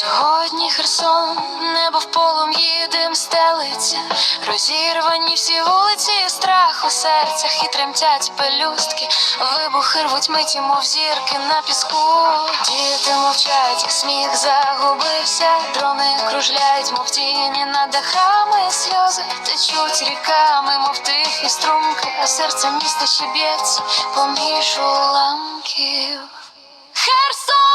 Сьогодні Херсон, небо в полум'ї дим стелиться, розірвані всі вулиці, страх у серцях і тремтять пелюстки, вибухи рвуть миті, мов зірки на піску. Діти мовчать, їх сміх загубився, дрони кружляють, мов тіні над дахами, сльози течуть ріками, мов тихі струмки, а серце міста ще б'ється поміж уламків. Херсон!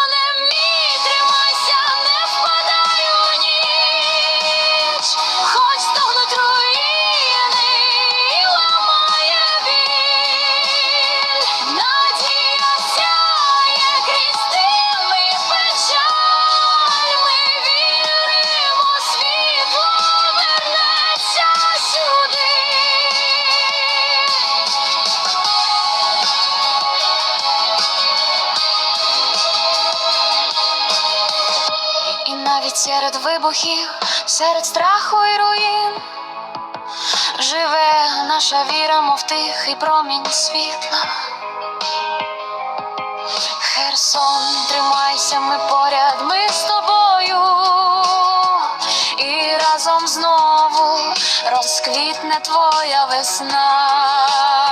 Навіть серед вибухів, серед страху і руїн живе наша віра, мов тихий промінь світла. Херсон, тримайся, ми поряд, ми з тобою, і разом знову розквітне твоя весна.